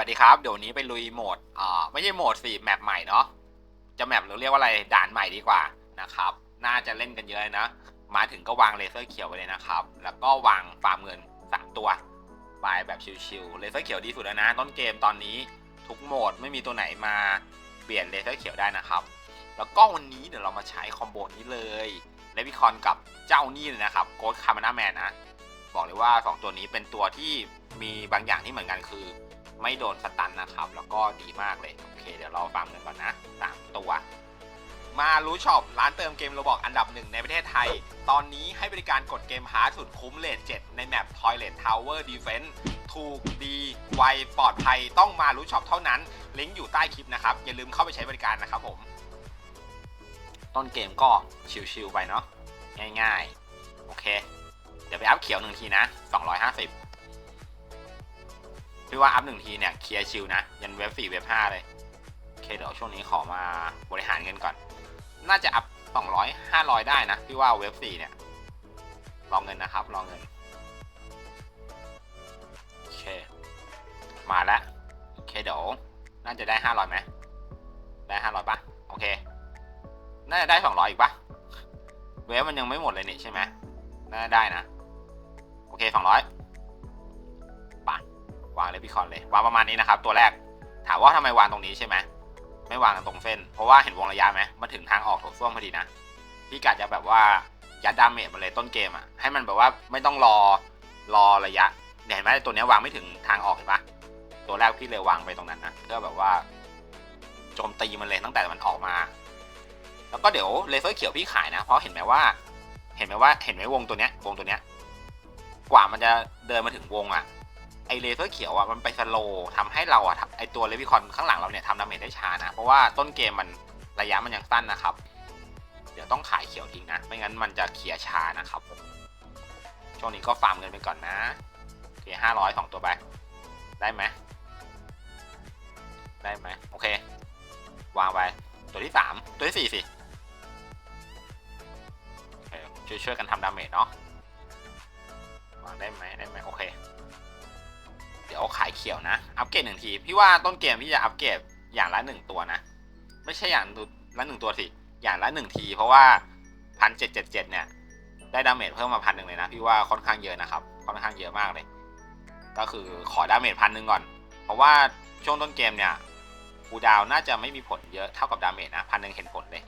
วัสดีครับ เดี๋ยวนนี้ไปลุยโหมดอ่าไม่ใช่โหมดสิแมปใหม่เนาะจะแมปหรือเรียกว่าอะไรด่านใหม่ดีกว่านะครับ น่าจะเล่นกันเยอะนะ มาถึงก็วางเลเซอร์เขียวไปเลยนะครับ แล้วก็วางฟาร์มเงิน 3 ตัวไปแบบชิวๆเลเซอร์เขียวดีสุดแล้วนะ ต้นเกมตอนนี้ทุกโหมดไม่มีตัวไหนมาเปลี่ยนเลเซอร์เขียวได้นะครับ แล้วก็วันนี้เดี๋ยวเรามาใช้คอมโบนี้เลยเลวิคอนกับเจ้านี่เลยนะครับโกดคาร์มานาแมนนะบอกเลยว่า 2 ตัวนี้เป็นตัวที่มีบางอย่างที่เหมือนกันคือ ไม่โดนสตันนะครับ แล้วก็ดีมากเลย โอเค เดี๋ยวเราฟังกันก่อนนะสามตัว มารู้ช็อปร้านเติมเกมโรบอกอันดับหนึ่งในประเทศไทย ตอนนี้ให้บริการกดเกมฮาสุดคุ้มเลท7ในแมป Toilet Tower Defense ถูกดีไวปลอดภัยต้องมารู้ช็อปเท่านั้น ลิงก์อยู่ใต้คลิปนะครับ อย่าลืมเข้าไปใช้บริการนะครับผม ต้นเกมก็ชิวๆไปเนาะง่ายๆ โอเค เดี๋ยวไปอัพเขียวหนึ่งทีนะ 250 พี่ว่าอัพหนึ่งทีเนี่ยเคลียร์ชิลนะ ยันเว็บ4เว็บ5เลยโอเคเดี๋ยวช่วงนี้ขอมาบริหารเงินก่อน น่าจะอัพ200 500ได้นะ พี่ว่าเว็บ4เนี่ยรองเงินนะครับรองเงินโอเค มาแล้วโอเคเดี๋ยวน่าจะได้500ไหมได้500ปะโอเค น่าจะได้200อีกปะเว็บมันยังไม่หมดเลยนี่ใช่ไหมน่าได้นะ โอเค200ปะ วางเลพิคอนเลยวางประมาณนี้นะครับ ตัวแรกถามว่าทำไมวางตรงนี้ใช่ไหมไม่วางตรงเส้น เพราะว่าเห็นวงระยะไหมมาถึงทางออกโถส้วมพอดีนะพี่กะจะแบบว่ายัดดาเมจมาเลยต้นเกมอะให้มันแบบว่าไม่ต้องรอรอระยะเห็นไหมตัวนี้วางไม่ถึงทางออกเห็นปะตัวแรกพี่เลยวางไปตรงนั้นนะเพื่อแบบว่าโจมตีมันเลยตั้งแต่มันออกมา แล้วก็เดี๋ยวเลเซอร์เขียวพี่ขายนะ เพราะเห็นไหมว่า เห็นไหมว่าเห็นไหมวงตัวเนี้ยวงตัวเนี้ย กว่ามันจะเดินมาถึงวงอะ ไอเลเซอร์เขียวอะมันไปสโลทำให้เราอะไอตัวเลวิคอนข้างหลังเราเนี่ยทำดาเมจได้ช้านะ เพราะว่าต้นเกมมันระยะมันยังสั้นนะครับ เดี๋ยวต้องขายเขียวทิ้งนะ ไม่งั้นมันจะเคลียช้านะครับ ช่วงนี้ก็ฟาร์มเงินไปก่อนนะโอเคห้าร้อยสองตัวไป ได้ไหมได้ไหมโอเค วางไปตัวที่สามตัวที่สี่สิช่วยช่วยกันทำดาเมจเนาะวางได้ไหมได้ไหมโอเค เดี๋ยวขายเขียวนะ อัปเกรดหนึ่งที พี่ว่าต้นเกมพี่จะอัปเกรดอย่างละหนึ่งตัวนะ ไม่ใช่อย่างละหนึ่งตัวสิ อย่างละหนึ่งที เพราะว่าพันเจ็ดเจ็ดเจ็ดเนี่ย ได้ดาเมจเพิ่มมาพันหนึ่งเลยนะ พี่ว่าค่อนข้างเยอะนะครับ ค่อนข้างเยอะมากเลย ก็คือขอดาเมจพันหนึ่งก่อน เพราะว่าช่วงต้นเกมเนี่ยคูดาวน่าจะไม่มีผลเยอะเท่ากับดาเมจนะพันหนึ่งเห็นผลเลย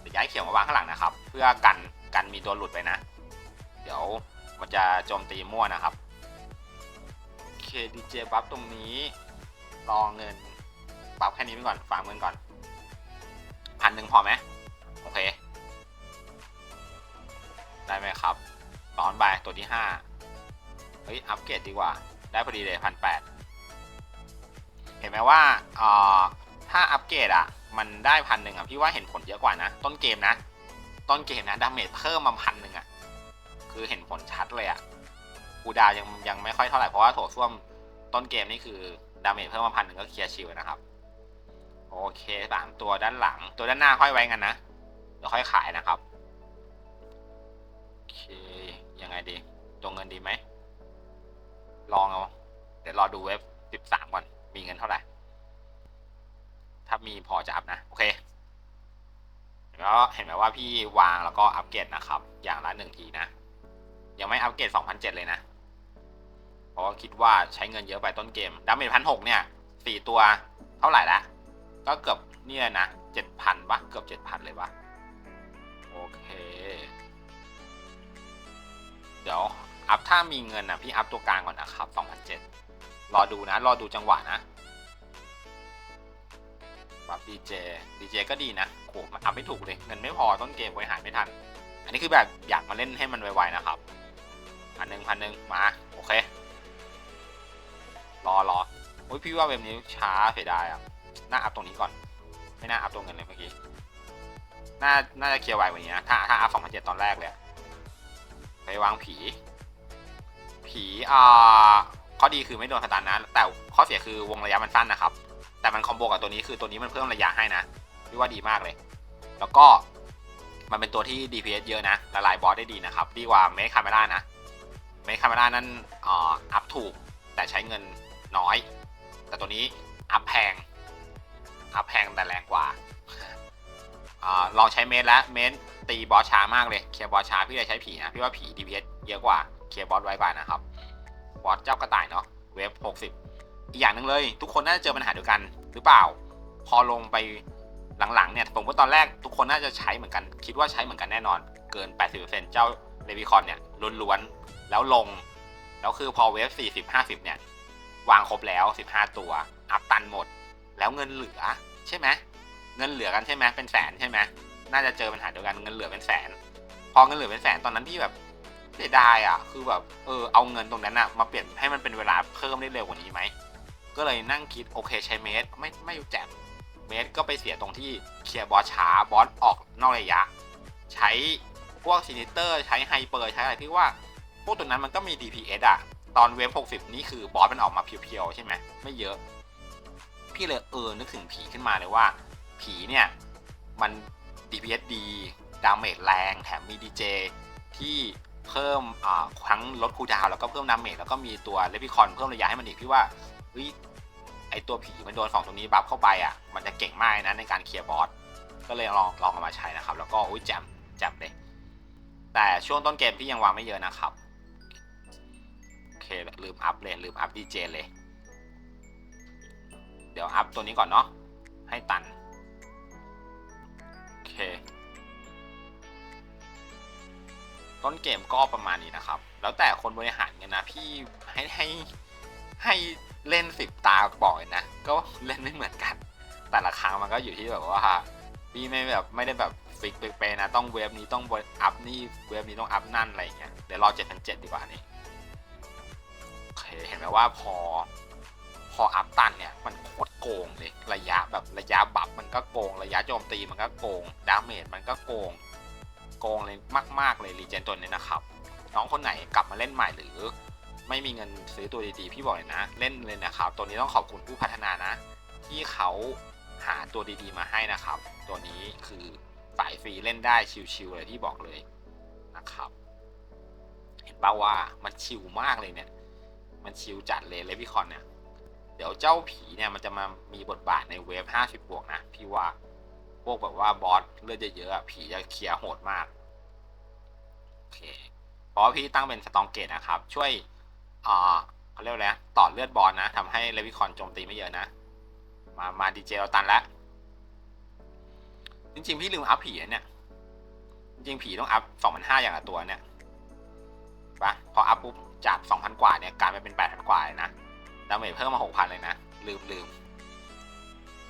เดี๋ยวย้ายเขียวมาวางข้างหลังนะครับ เพื่อกันกันมีตัวหลุดไปนะ เดี๋ยวมันจะโจมตีมั่วนะครับ ดีเจบัฟตรงนี้ รอเงินบัฟแค่นี้ไปก่อนฝากเงินก่อนพันหนึ่งพอไหมโอเค ได้ไหมครับตอนบ่ายตัวที่ห้าเฮ้ยอัปเกรดดีกว่า ได้พอดีเลยพันแปดเห็นไหมว่าเอ่อถ้าอัปเกรดอะ มันได้พันหนึ่งอะพี่ว่าเห็นผลเยอะกว่านะ ต้นเกมนะ ต้นเกมนะดาเมจเพิ่มมาพันหนึ่งอะ คือเห็นผลชัดเลยอะ กูดาวยังยังไม่ค่อยเท่าไหร่เพราะว่าโถส้วมต้นเกมนี่คือดาเมจเพิ่มมาพันหนึ่งก็เคลียร์ชิลนะครับ โอเคสามตัวด้านหลัง ตัวด้านหน้าค่อยไว้กันนะเดี๋ยวค่อยขายนะครับโอเคยังไงดีตัวเงินดีไหมลองเอาเดี๋ยวรอดูเว็บสิบสามก่อนมีเงินเท่าไหร่ถ้ามีพอจะอัพนะ โอเคแล้วเห็นไหมว่าพี่วางแล้วก็อัปเกรดนะครับ อย่างละหนึ่งทีนะ ยังไม่อัปเกรด2,007เลยนะ เพราะคิดว่าใช้เงินเยอะไปต้นเกมดาเมจพันหกเนี่ยสี่ตัวเท่าไหร่ละ ก็เกือบเนี่ยนะเจ็ดพันปะเกือบเจ็ดพันเลยปะโอเค เดี๋ยวอัพถ้ามีเงินนะพี่อัพตัวกลางก่อนนะครับ2,007รอดูนะ รอดูจังหวะนะแบัฟดีเจดีเจก็ดีนะโหมันอัพไม่ถูกเลยเงินไม่พอต้นเกมบริหารไม่ทัน อันนี้คือแบบอยากมาเล่นให้มันไวๆนะครับพันหนึ่งพันหนึ่งมา โอเค รอรอโอ้ยพี่ว่าเว็บนี้ช้าเสียดายอะน่าอัพตรงนี้ก่อน ไม่น่าอัพตรงเงินเลยเมื่อกี้น่าน่าจะเคลียร์ไวกว่านี้นะถ้าถ้าอัพสองพันเจ็ดตอนแรกเลยไปวางผี ผีอ่าข้อดีคือไม่โดนสตันนะแต่ข้อเสียคือวงระยะมันสั้นนะครับ แต่มันคอมโบกับตัวนี้คือตัวนี้มันเพิ่มระยะให้นะพี่ว่าดีมากเลย แล้วก็มันเป็นตัวที่ DPS เยอะนะละลายบอสได้ดีนะครับ ดีกว่าเมคคาเมล่านะเมคคาเมล่านั้นอ่ออัพถูกแต่ใช้เงิน น้อย แต่ตัวนี้อัพแพงอัพแพงแต่แรงกว่าอลองใช้เมตรแล้วเมตรตีบอสช้ามากเลยเคลียร์บอสช้าพี่เลยใช้ผีนะพี่ว่าผี DPS เยอะกว่าเคลียร์บอสไวกว่านะครับบอสเจ้ากระต่ายเนาะเวฟ60อีกอย่างหนึ่งเลย ทุกคนน่าจะเจอปัญหาเดียวกันหรือเปล่า พอลงไปหลังๆเนี่ยผมว่าตอนแรกทุกคนน่าจะใช้เหมือนกัน คิดว่าใช้เหมือนกันแน่นอน เกิน 80%เจ้าเลวิคอนเนี่ยล้วนๆแล้วลง แล้วคือพอเวฟ40 50 เนี่ย วางครบแล้ว 15 ตัว อัพตันหมด แล้วเงินเหลือใช่ไหมเงินเหลือกันใช่ไหมเป็นแสนใช่ไหมน่าจะเจอปัญหาเดียวกันเงินเหลือเป็นแสน พอเงินเหลือเป็นแสนตอนนั้นพี่แบบเสียดายอะ คือแบบเออเอาเงินตรงนั้นอะมาเปลี่ยนให้มันเป็นเวลาเพิ่มได้เร็วกว่านี้ไหมก็เลยนั่งคิดโอเคใช้เมสไม่ไม่แจ่มเมสก็ไปเสียตรงที่เคลียร์บอสช้าบอสออกนอกระยะ ใช้พวกซินิเตอร์ใช้ไฮเปอร์ใช้อะไรที่ว่า พวกตัวนั้นมันก็มี DPS อะ ตอนเวฟ60นี่คือบอสมันออกมาเพียวๆใช่ไหมไม่เยอะ พี่เลยเออนึกถึงผีขึ้นมาเลยว่า ผีเนี่ยมัน DPS ดีดาเมจแรงแถมมี DJ ที่เพิ่มทั้งลดคูลดาวแล้วก็เพิ่มดาเมจแล้วก็มีตัวเลพิคอนเพิ่มระยะให้มันอีกพี่ว่าเฮ้ยไอตัวผีมันโดนสองตัวนี้บัฟเข้าไปอะมันจะเก่งมากนะในการเคลียร์บอสก็เลยลองลองเอามาใช้นะครับ แล้วก็อุ้ยแจมแจมเลยแต่ช่วงต้นเกมพี่ยังวางไม่เยอะนะครับ เคลืมอัพเลยลืมอัพดีเจเลย เดี๋ยวอัพตัวนี้ก่อนเนาะให้ตัน โอเค ต้นเกมก็ประมาณนี้นะครับ แล้วแต่คนบริหารเงินนะ พี่ให้ให้ให้เล่นสิบตาบอกเลยนะ ก็เล่นไม่เหมือนกัน แต่ละครั้งมันก็อยู่ที่แบบว่าพี่ไม่แบบไม่ได้แบบฟิกเป๊ะๆนะ ต้องเวฟนี้ต้องอัพนี่เวฟนี้ต้องอัพนั่นอะไรอย่างเงี้ยเดี๋ยวรอ7,700ดีกว่านี่ เคเห็นไหมว่าพอพออัพตันเนี่ยมันโคตรโกงเลยระยะแบบระยะบัฟมันก็โกง ระยะโจมตีมันก็โกงดาเมจมันก็โกงโกงเลยมาก ๆ เลยรีเจนตัวนี้นะครับ น้องคนไหนกลับมาเล่นใหม่หรือ ไม่มีเงินซื้อตัวดีๆพี่บอกเลยนะ เล่นเลยนะครับ ตัวนี้ต้องขอบคุณผู้พัฒนานะ ที่เขาหาตัวดีๆมาให้นะครับ ตัวนี้คือสายฟรีเล่นได้ชิวๆเลยที่บอกเลยนะครับ เห็นป่าว่ามันชิวมากเลยเนี่ย มันชิวจัดเลยเลวิคอนเนี่ยเดี๋ยวเจ้าผีเนี่ยมันจะมามีบทบาทในเวฟ50 บวกนะ พี่ว่าพวกแบบว่าบอสเลือดเยอะๆผีจะเคลียร์โหดมากโอเคเพราะว่าพี่ตั้งเป็นสตองเกตนะครับ ช่วยอ่าเขาเรียกว่าอะไรนะต่อเลือดบอลนะทำให้เลวิคอนโจมตีไม่เยอะนะ มามาดีเจเราตันแล้วจริงๆ พี่ลืมอัพผีเนี่ยจริงๆผีต้องอัพ2,500อย่างละตัวเนี่ยปะพออัพปุ๊บ จาก 2,000 กว่าเนี่ยกลายมาเป็น 8,000 กว่าเลยนะดาเมจเพิ่มมา 6,000 เลยนะ ลืมลืม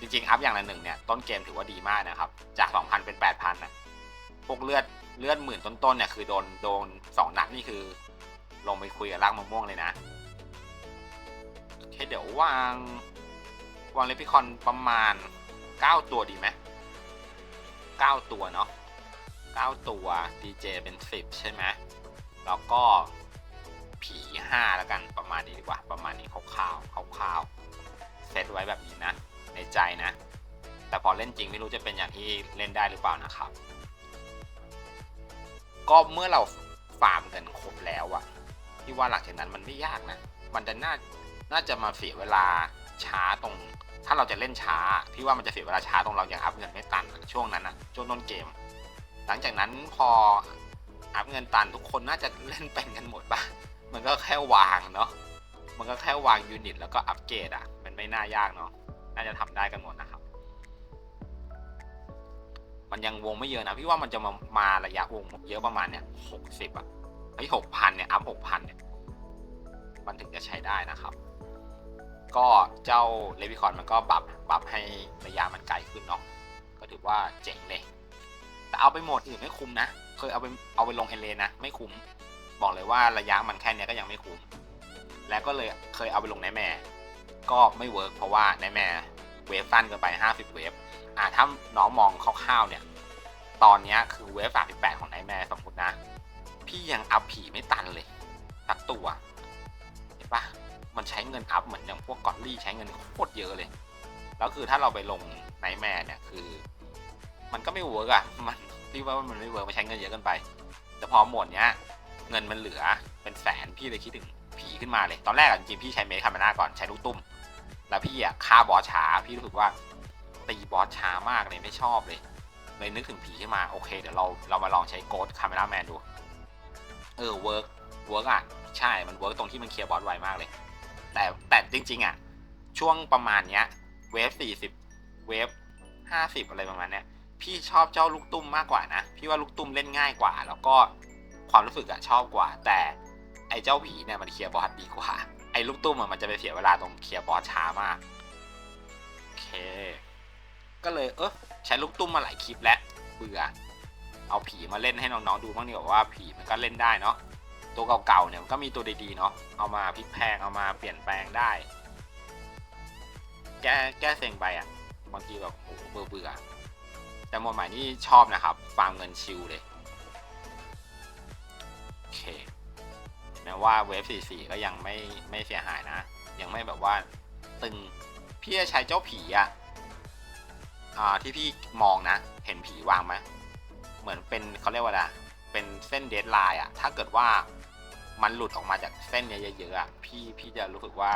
จริงๆอัพอย่างละหนึ่งเนี่ยต้นเกมถือว่าดีมากนะครับ จาก 2,000 เป็น 8,000นะพวกเลือดเลือดหมื่นต้นๆเนี่ยคือโดนโดนสองนัดนี่คือ ลงไปคุยกับร่ากมะม่วงเลยนะเคเดี๋ยววาง วางเลพิคอนประมาณ 9 ตัวดีไหม9ตัวเนาะ9 ตัว DJ เป็น 10 ใช่ไหมแล้วก็ ผี5แล้วกันประมาณนี้ดีกว่า ประมาณนี้คร่าวๆคร่าวๆเซตไว้แบบนี้นะ ในใจนะ แต่พอเล่นจริงไม่รู้จะเป็นอย่างที่เล่นได้หรือเปล่านะครับ ก็เมื่อเราฟาร์มกันครบแล้วอะพี่ว่าหลังจากนั้นมันไม่ยากนะ มันจะน่าน่าจะมาเสียเวลาช้าตรง ถ้าเราจะเล่นช้า พี่ว่ามันจะเสียเวลาช้าตรงเราอยังอัพเงินไม่ตันช่วงนั้นนะช่วงต้นเกม หลังจากนั้นพออัพเงินตันทุกคนน่าจะเล่นเป็นกันหมดปะ มันก็แค่วางเนาะ มันก็แค่วางยูนิตแล้วก็อัปเกรดอะมันไม่น่ายากเนาะ น่าจะทำได้กันหมดนะครับ มันยังวงไม่เยอะนะ พี่ว่ามันจะมามาระยะวงเยอะประมาณเนี่ยหกสิบอะเฮ้หกพันเนี่ย อัพหกพันเนี่ย มันถึงจะใช้ได้นะครับ ก็เจ้าเลวิคอนมันก็บัฟบัฟให้ระยะมันไกลขึ้นเนาะ ก็ถือว่าเจ๋งเลย แต่เอาไปโหมดอื่นไม่คุ้มนะ เคยเอาไปเอาไปลงเอเลนะ ไม่คุ้ม บอกเลยว่าระยะมันแค่เนี้ยก็ยังไม่คุ้ม แล้วก็เลยเคยเอาไปลงในแม่ ก็ไม่เวิร์กเพราะว่าในแม่เวฟสั้นเกินไป 50 เวฟ อ่าถ้าน้องมองคร่าวๆเนี่ย ตอนเนี้ยคือเวฟ38ของไนแม่สมมตินะ พี่ยังอัพผีไม่ตันเลยสักตัว เห็นปะมันใช้เงินอัพเหมือนอย่างพวกกอตลี่ใช้เงินโคตรเยอะเลย แล้วคือถ้าเราไปลงไนแม่เนี่ยคือ มันก็ไม่เวิร์กอะมันพี่ว่ามันไม่เวิร์กมันใช้เงินเยอะเกินไป แต่พอหมดเนี้ย เงินมันเหลือเป็นแสนพี่เลยคิดถึงผีขึ้นมาเลยตอนแรกอะจริงๆพี่ใช้เมคคาเมนาก่อนใช้ลูกตุ้ม แล้วพี่อะฆ่าบอสช้าพี่รู้สึกว่าตีบอสช้ามากเลยไม่ชอบเลยเลยนึกถึงผีขึ้นมาโอเคเดี๋ยวเราเรามาลองใช้โกดคาเมราแมนดู เออเวิร์กเวิร์กอะใช่มันเวิร์กตรงที่มันเคลียร์บอสไวมากเลย แต่แต่จริง ๆอะช่วงประมาณเนี้ยเวฟสี่สิบเวฟห้าสิบอะไรประมาณเนี้ยพี่ชอบเจ้าลูกตุ้มมากกว่านะ พี่ว่าลูกตุ้มเล่นง่ายกว่า แล้วก็ ความรู้สึกอะชอบกว่า แต่ไอ้เจ้าผีเนี่ยมันเคลียร์บอสดีกว่า ไอ้ลูกตุ้มมันจะไปเสียเวลาตรงเคลียร์บอสช้ามากโอเค ก็เลยเออใช้ลูกตุ้มมาหลายคลิปแล้วเบื่อ เอาผีมาเล่นให้น้องๆดูบ้างดีกว่าว่าผีมันก็เล่นได้เนาะตัวเก่าๆเนี่ยมันก็มีตัวดีๆเนาะเอามาพลิกแพลงเอามาเปลี่ยนแปลงได้ แก้แก้เซ็งไปอะบางทีแบบโอ้โหเบื่อเบื่อๆแต่โมดหม่นี่ชอบนะครับฟาร์มเงินชิลเลย แม้ว่าเวฟ44ก็ยังไม่ไม่เสียหายนะ ยังไม่แบบว่าตึงพี่จะใช้เจ้าผีอะอ่าที่พี่มองนะ เห็นผีวางไหมเหมือนเป็นเขาเรียกว่าอะไรเป็นเส้นเดดไลน์อะถ้าเกิดว่ามันหลุดออกมาจากเส้นเนี้ยเยอะๆอะพี่พี่จะรู้สึกว่า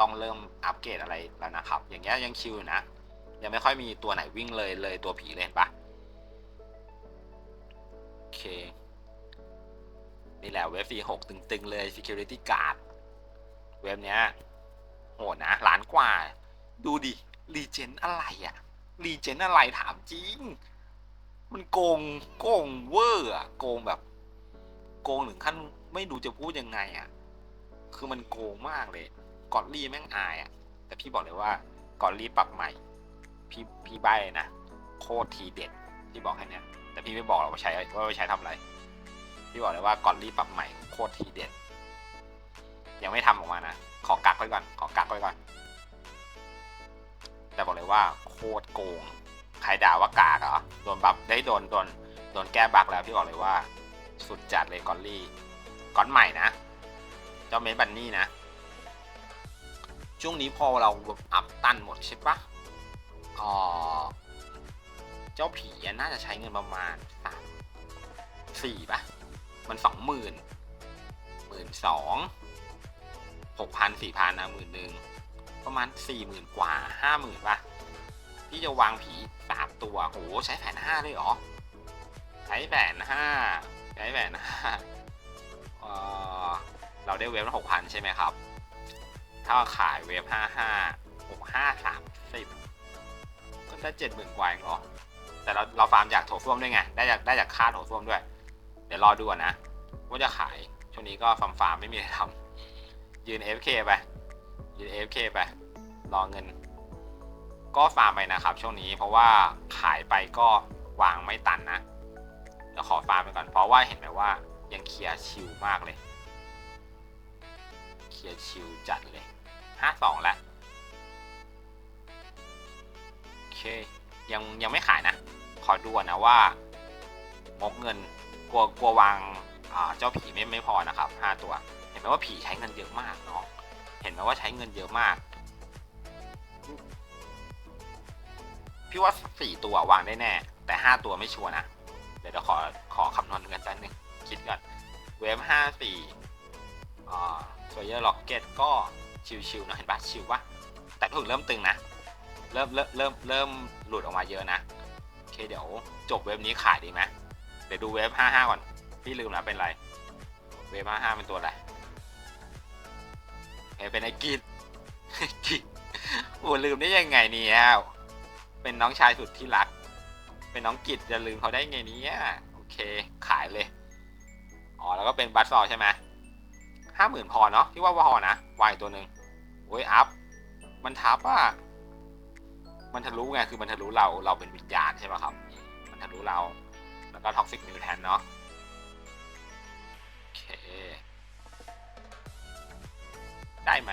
ต้องเริ่มอัปเกรดอะไรแล้วนะครับ อย่างเงี้ยยังชิวอยู่นะ ยังไม่ค่อยมีตัวไหนวิ่งเลยเลยตัวผีเลยเห็นปะโอเค นี่แหละเว็บ V6 ตึงๆเลย Security Guard เว็บเนี้ยโหดนะล้านกว่า ดูดิรีเจนอะไรอะรีเจนอะไรถามจริง มันโกงโกงเวอร์อะโกงแบบ โกงถึงขั้นไม่ดูจะพูดยังไงอะคือมันโกงมากเลยกอดลี่แม่งอายอะแต่พี่บอกเลยว่ากอดลี่ปรับใหม่ พี่พี่ใบนะโคตรทีเด็ดพี่บอกแค่นี้แต่พี่ไม่บอกหรอกว่าใช้ว่าไปใช้ทำอะไร พี่บอกเลยว่ากอดลี่ปรับใหม่โคตรทีเด็ด ยังไม่ทำออกมานะ ขอกักไว้ก่อน ขอกักไว้ก่อน แต่บอกเลยว่าโคตรโกง ใครด่าว่ากากเหรอ โดนบัฟได้โดนโดนโดนแก้บักแล้วพี่บอกเลยว่า สุดจัดเลยกอลลี่ก้อนใหม่นะ เจ้าเมดบันนี่นะ ช่วงนี้พอเราอัพตันหมดใช่ปะอ๋อเจ้าผีน่าจะใช้เงินประมาณสามสี่ปะ มันสองหมื่นหมื่นสองหกพันสี่พันนะหมื่นหนึ่งประมาณสี่หมื่นกว่าห้าหมื่นป่ะ ที่จะวางผีสามตัวโหใช้แผนห้าเลยเหรอ ใช้แผนห้าใช้แผนห้าเออเราได้เวฟละหกพันใช่ไหมครับ ถ้าขายเวฟห้าห้าหกห้าสามสิบก็ได้เจ็ดหมื่นกว่าเองเหรอแต่เราเราฟาร์มจากโถส้วมด้วยไง ได้จากได้จากค่าโถส้วมด้วย เดี๋ยวรอดูก่อนะว่าจะขายช่วงนี้ก็ฟาร์มฟาร์มไม่มีอะไรทำยืน FK ไป ยืน FK ไป รอเงิน ก็ฟาร์มไปนะครับ ช่วงนี้เพราะว่าขายไปก็วางไม่ตันนะเดี๋ยวขอฟาร์มไปก่อนเพราะว่าเห็นไหมว่ายังเคลียร์ชิลมากเลย เคลียร์ชิลจัดเลยห้าสองแล้วโอเคยังยังไม่ขายนะ ขอดูก่อนนะว่างบเงิน กลัวกลัววางเจ้าผีไม่ไม่พอนะครับห้าตัว เห็นไหมว่าผีใช้เงินเยอะมากเนาะเห็นไหมว่าใช้เงินเยอะมากพี่ว่าสี่ตัววางได้แน่ แต่ห้าตัวไม่ชัวร์นะเดี๋ยวเราขอขอคำนวณเงินแป๊บนึงคิดก่อนเวฟห้าสี่โซเยอร์ล็อกเก็ตก็ชิวๆนะเห็นปะชิวปะแต่ก็ถึงเริ่มตึงนะเริ่มเริ่มเริ่มเริ่มหลุดออกมาเยอะนะโอเคเดี๋ยวจบเว็บนี้ขายดีไหม เดี๋ยวดูเว็บห้าห้าก่อน พี่ลืมนะเป็นไร เว็บห้าห้าเป็นตัวอะไรเฮ้เป็นไอ้กิจกิจโอ้ลืมได้ยังไงเนี่ยเป็นน้องชายสุดที่รัก เป็นน้องกิจจะลืมเขาได้ไงเนี่ยโอเค ขายเลย อ๋อ แล้วก็เป็นบัตซอลใช่ไหมห้าหมื่นพอเนาะพี่ว่าพอนะวายตัวหนึ่งโอ้ยอัพ มันทับอะมันทะลุไง คือมันทะลุเรา เราเป็นวิญญาณใช่ไหมครับ มันทะลุเรา แล้วก็ท็อกซิกมิวแทนเนาะโอเค ได้ไหม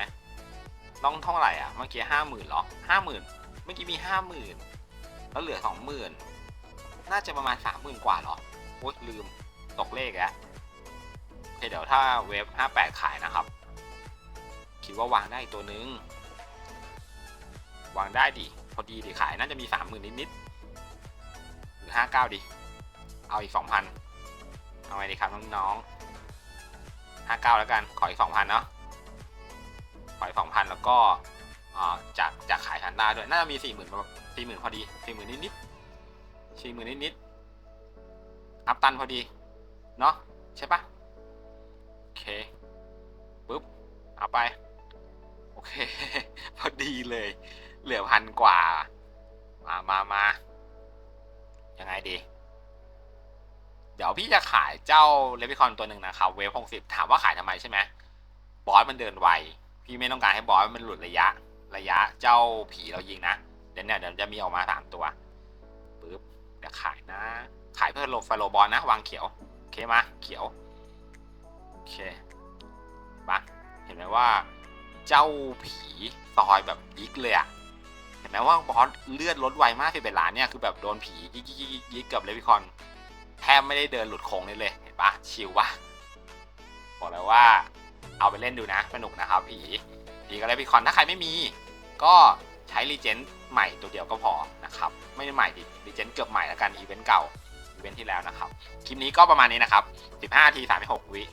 ต้องเท่าไหร่อะ เมื่อกี้ห้าหมื่นหรอห้าหมื่นเมื่อกี้มีห้าหมื่นแล้วเหลือสองหมื่นน่าจะประมาณสามหมื่นกว่าหรอโอ๊ยลืมตกเลขแล้วโอเคเดี๋ยวถ้าเว็บห้าแปดขายนะครับ คิดว่าวางได้ตัวนึง วางได้ดิพอดีดิขายน่าจะมีสามหมื่นนิดๆหรือห้าเก้าดิ เอาอีกสองพันเอาไงดีครับน้องๆห้าเก้าแล้วกัน ขออีกสองพันเนาะ ขออีกสองพันแล้วก็จากจากขายทันด้าด้วย น่าจะมีสี่หมื่นแบบสี่หมื่นพอดีสี่หมื่นนิดนิดสี่หมื่นนิดนิดอัพตันพอดี เนาะใช่ปะโอเคปุ๊บ เอาไป โอเค พอดีเลย เหลือพันกว่า มามามา พี่จะขายเจ้าเลวิคอนตัวหนึ่งนะครับเวฟหกสิบถามว่าขายทำไมใช่ไหมบอสมันเดินไว พี่ไม่ต้องการให้บอสมันหลุดระยะ ระยะเจ้าผีเรายิงนะ เดี๋ยวเนี่ยเดี๋ยวจะมีออกมาสามตัวปึ๊บเดี๋ยวขายนะ ขายเพื่อโลฟาโลบอลนะ วางเขียว โอเคมาเขียว โอเคปะเห็นไหมว่า เจ้าผีซอยแบบยิกเลยอะเห็นไหมว่าบอสเลือดลดไวมากที่เป็นล้านเนี่ยคือแบบโดนผียิกยิกยิกกับเลวิคอน ทบไม่ได้เดินหลุดโค้งนี่เลยเห็นปะชิลวะบอกเลยว่าเอาไปเล่นดูนะสนุกนะครับผีผีกับเลวิคอนถ้าใครไม่มี ก็ใช้รีเจนใหม่ตัวเดียวก็พอนะครับ ไม่ได้ใหม่ดิรีเจนเกือบใหม่แล้วกันอีเวนต์เก่าอีเวนต์ที่แล้วนะครับ คลิปนี้ก็ประมาณนี้นะครับ 15ที36 วิ